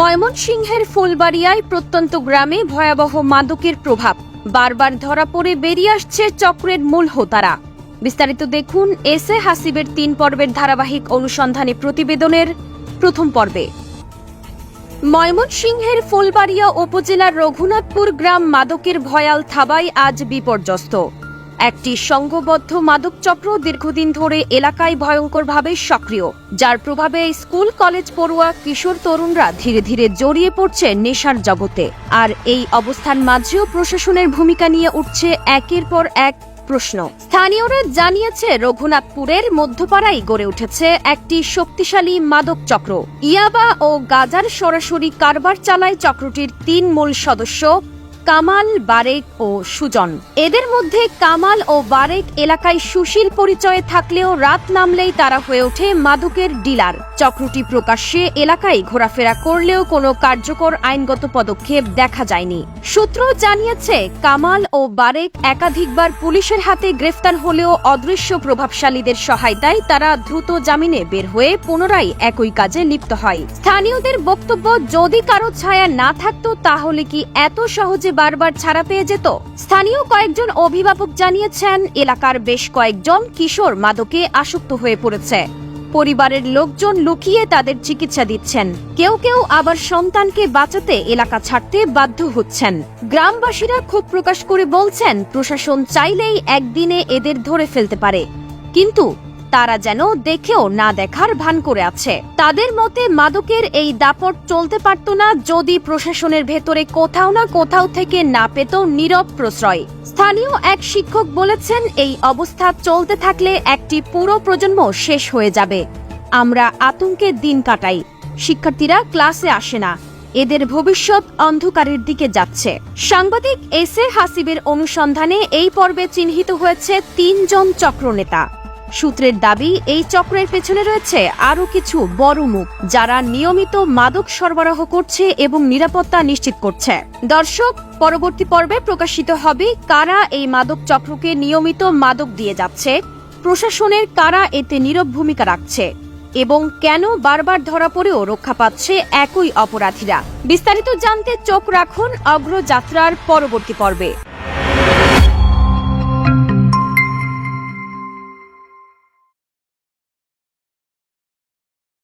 ময়মনসিংহের ফুলবাড়িয়ায় প্রত্যন্ত গ্রামে ভয়াবহ মাদকের প্রভাব। বারবার ধরা পড়ে বেরিয়ে আসছে চক্রের মূল হোতারা। বিস্তারিত দেখুন এস এ হাসিবের তিন পর্বের ধারাবাহিক অনুসন্ধানী প্রতিবেদনের প্রথম পর্বে। ময়মনসিংহের ফুলবাড়িয়া উপজেলার রঘুনাথপুর গ্রাম মাদকের ভয়াল থাবায় আজ বিপর্যস্ত। একটি সংঘবদ্ধ মাদক চক্র দীর্ঘদিন ধরে এলাকায় ভয়ঙ্করভাবে সক্রিয়, যার প্রভাবে স্কুল, কলেজ পড়ুয়া, কিশোর তরুণরা ধীরে ধীরে জড়িয়ে পড়ছে নেশার জগতে। আর এই অবস্থান মাঝেও প্রশাসনের ভূমিকা নিয়ে উঠছে একের পর এক প্রশ্ন। স্থানীয়রা জানিয়েছে, রঘুনাথপুরের মধ্যপাড়ায় গড়ে উঠেছে একটি শক্তিশালী মাদক চক্র ইয়াবা ও গাজার সরাসরি কারবার চালায় চক্রটির তিন মূল সদস্য কামাল, বারেক ও সুজন। এদের মধ্যে কামাল ও বারেক এলাকায় সুশীল পরিচয়ে থাকলেও রাত নামলেই তারা হয়ে ওঠে মাদকের ডিলার। চক্রটি প্রকাশ্যে এলাকায় ঘোরাফেরা করলেও কোনো কার্যকর আইনগত পদক্ষেপ দেখা যায়নি। সূত্র জানিয়েছে, কামাল ও বারেক একাধিকবার পুলিশের হাতে গ্রেফতার হলেও অদৃশ্য প্রভাবশালীদের সহায়তায় তারা দ্রুত জামিনে বের হয়ে পুনরায় একই কাজে লিপ্ত হয়। স্থানীয়দের বক্তব্য, যদি কারও ছায়া না থাকতো তাহলে কি এত সহজে বারবার ছাড়া পেয়ে যেত। স্থানীয় কয়েকজন অভিভাবক জানিয়েছেন, এলাকার বেশ কয়েকজন কিশোর মাদকে আসক্ত হয়ে পড়েছে। পরিবারের লোকজন লুকিয়ে তাদের চিকিৎসা দিচ্ছেন। কেউ কেউ আবার সন্তানকে বাঁচাতে এলাকা ছাড়তে বাধ্য হচ্ছেন। গ্রামবাসীরা ক্ষোভ প্রকাশ করে বলছেন, প্রশাসন চাইলেই একদিনে এদের ধরে ফেলতে পারে। কিন্তু তারা যেন দেখেও না দেখার ভান করে আছে। তাদের মতে মাদকের এই দাপট চলতে পারত না যদি প্রশাসনের ভেতরে কোথাও না কোথাও থেকে না পেত নীরব প্রশ্রয়। স্থানীয় এক শিক্ষক বলেছেন, এই অবস্থা চলতে থাকলে একটি পুরো প্রজন্ম শেষ হয়ে যাবে। আমরা আতঙ্কে দিন কাটাই। শিক্ষার্থীরা ক্লাসে আসে না। এদের ভবিষ্যৎ অন্ধকারের দিকে যাচ্ছে। সাংবাদিক এস এ হাসিবের অনুসন্ধানে এই পর্বে চিহ্নিত হয়েছে তিনজন চক্রনেতা। সূত্রের দাবি, এই চক্রের পেছনে রয়েছে আরও কিছু বড় মুখ যারা নিয়মিত মাদক সরবরাহ করছে এবং নিরাপত্তা নিশ্চিত করছে। দর্শক, পরবর্তী পর্বে প্রকাশিত হবে কারা এই মাদক চক্রকে নিয়মিত মাদক দিয়ে যাচ্ছে, প্রশাসনের কারা এতে নীরব ভূমিকা রাখছে এবং কেন বারবার ধরা পড়েও রক্ষা পাচ্ছে একই অপরাধীরা। বিস্তারিত জানতে চোখ রাখুন অগ্রযাত্রার পরবর্তী পর্বে।